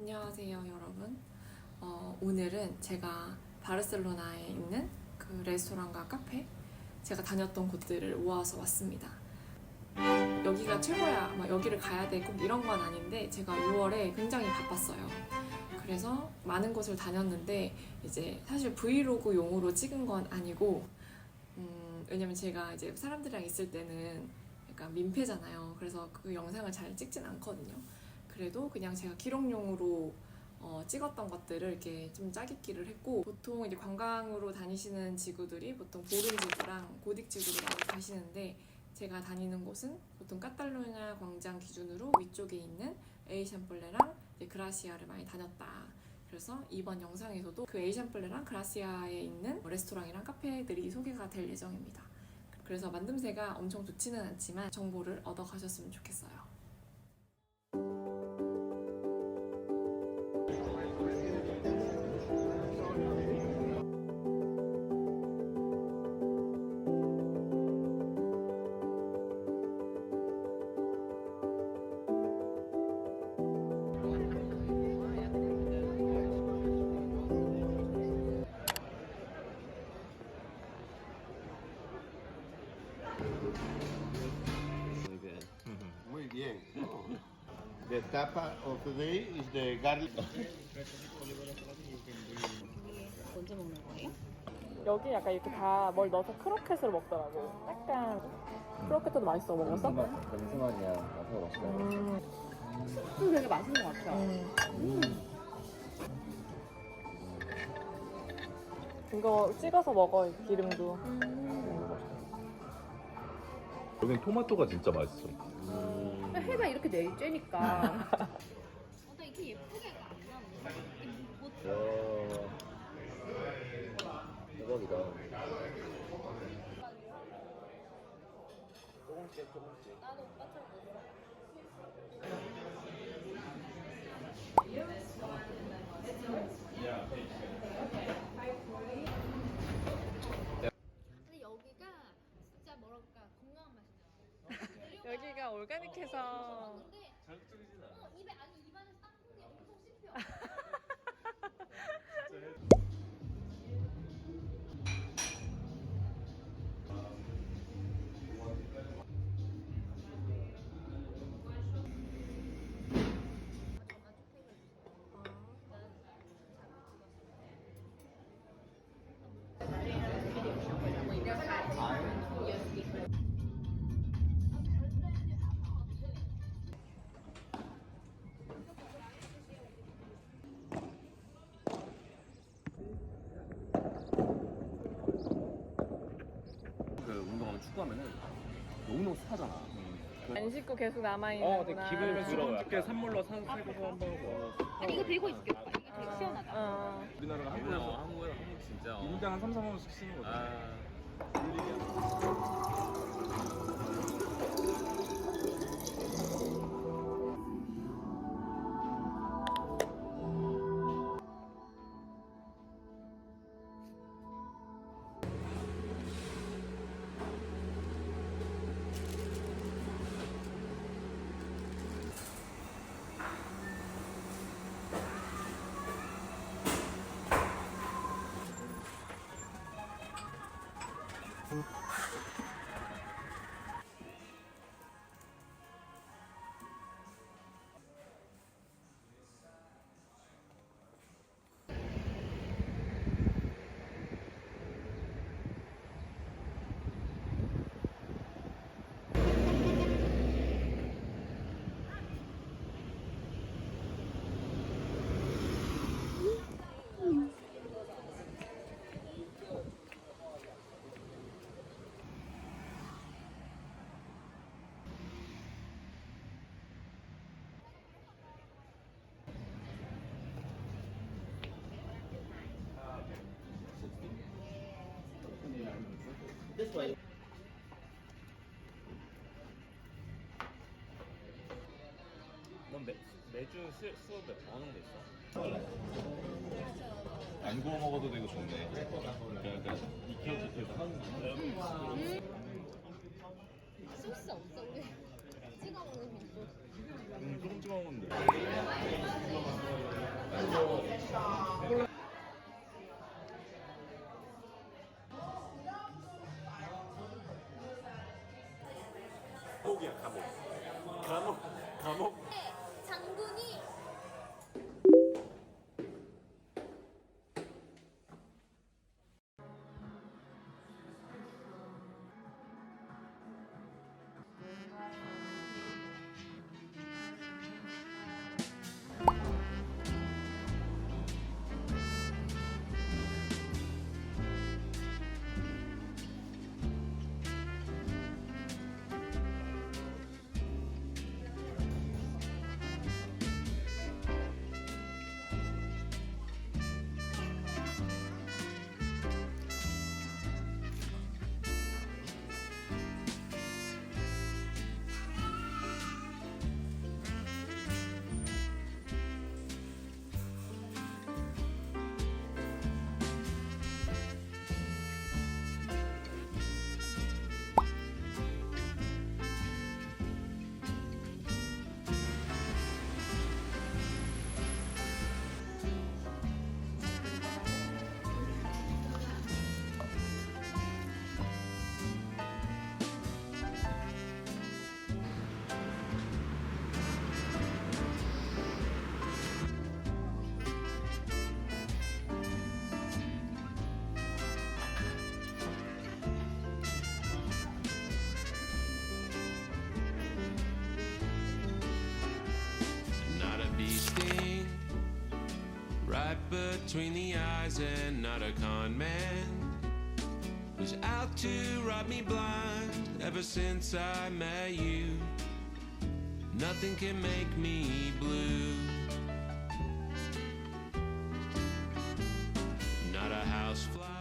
안녕하세요, 여러분. 어, 오늘은 제가 바르셀로나에 있는 그 레스토랑과 카페, 제가 다녔던 곳들을 모아서 왔습니다. 여기가 최고야, 막 여기를 가야 돼, 꼭 이런 건 아닌데, 제가 6월에 굉장히 바빴어요. 그래서 많은 곳을 다녔는데, 이제 사실 브이로그 용으로 찍은 건 아니고, 음, 왜냐면 제가 이제 사람들이랑 있을 때는 약간 민폐잖아요. 그래서 그 영상을 잘 찍진 않거든요. 그래도 그냥 제가 기록용으로 어, 찍었던 것들을 이렇게 좀 짜깁기를 했고 보통 이제 관광으로 다니시는 지구들이 보통 보름 지구랑 고딕 많이 가시는데 제가 다니는 곳은 보통 카탈루냐 광장 기준으로 위쪽에 있는 에이샴플레랑 그라시아를 많이 다녔다. 그래서 이번 영상에서도 그 에이샴플레랑 그라시아에 있는 레스토랑이랑 카페들이 소개가 될 예정입니다. 그래서 만듦새가 엄청 좋지는 않지만 정보를 얻어 가셨으면 좋겠어요. The tapa of the day is the garlic. 언제 먹는 거예요? 여기 약간 이렇게 다 뭘 넣어서 크로켓을 먹더라고. 약간 크로켓도 맛있어 먹었어? 잠시만요. 가서 맛있어. 음, 술 되게 맛있는 것 같아요. 음. 이거 찍어서 먹어 이 기름도. 여긴 토마토가 진짜 맛있어. 근데 해가 이렇게 내리 쬐니까. 나 이게 예쁘게가 안 나오네. 뭐 대박이다. 나도 오빠처럼 근데 여기가 진짜 뭐랄까 건강한 맛이잖아. 여기가 올가닉해서 하면 축구하면은 너무너무 습하잖아. 안 씻고 계속 남아 어, 되게 있는구나. 기분이. 어떻게 산물로 산 세고서 한번 뭐. 아니 이거 들고 있을게 오빠. 이게 되게 시원하다. 어. 우리나라가 한국에서 한국에 한국 진짜. 어. 인당 한 3, 4만 원씩 쓰는 거죠. 아. 넌 매, 매주 수, 수업에 어느 정도 있어? 안 구워 먹어도 되고 좋네. 그러니까 익혀도 되고 소스 없어 우리 찍어 먹는 거 음, 조금 찍어 먹으면 감옥. 감옥 감옥. 장군이 between the eyes and not a con man who's out to rob me blind ever since i met you. Nothing can make me blue. Not a housefly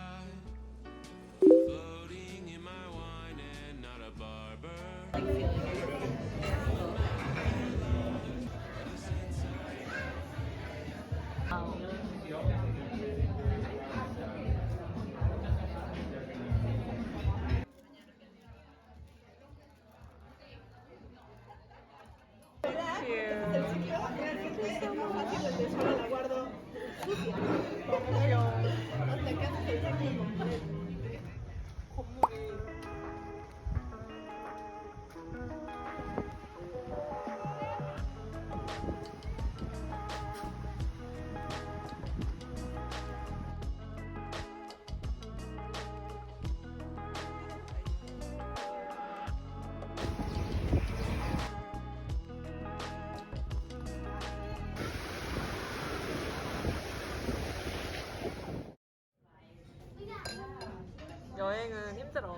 힘들어.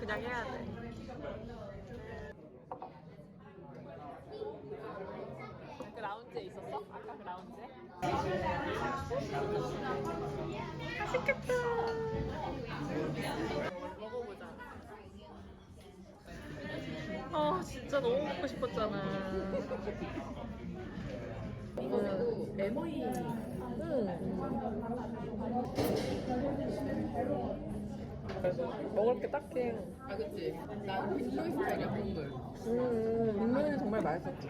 그냥 해야 돼. 그 라운지에 있었어? 아까 그 라운지에? 맛있겠다. 먹어보자. 아 진짜 너무 먹고 싶었잖아. 이거 메모이. 응. 먹을 게 딱해. 아, 그치. 난 국물 스타일이야, 국물. 음, 국물이 정말 맛있었지.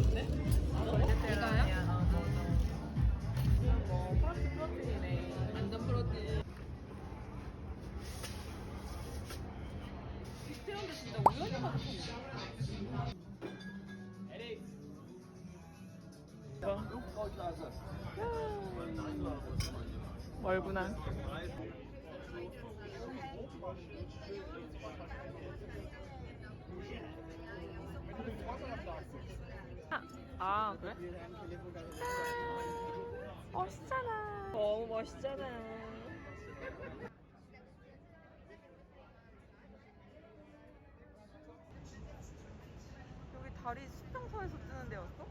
시끄러운데? 이거요? 뭐 프로틴 프로틴이네. 완전 프로틴. 태연도 진짜 우연히 같아. 멀구나. 아 그래? 어, 멋있잖아. 너무 멋있잖아. 여기 다리 수평선에서 뜨는 데였어?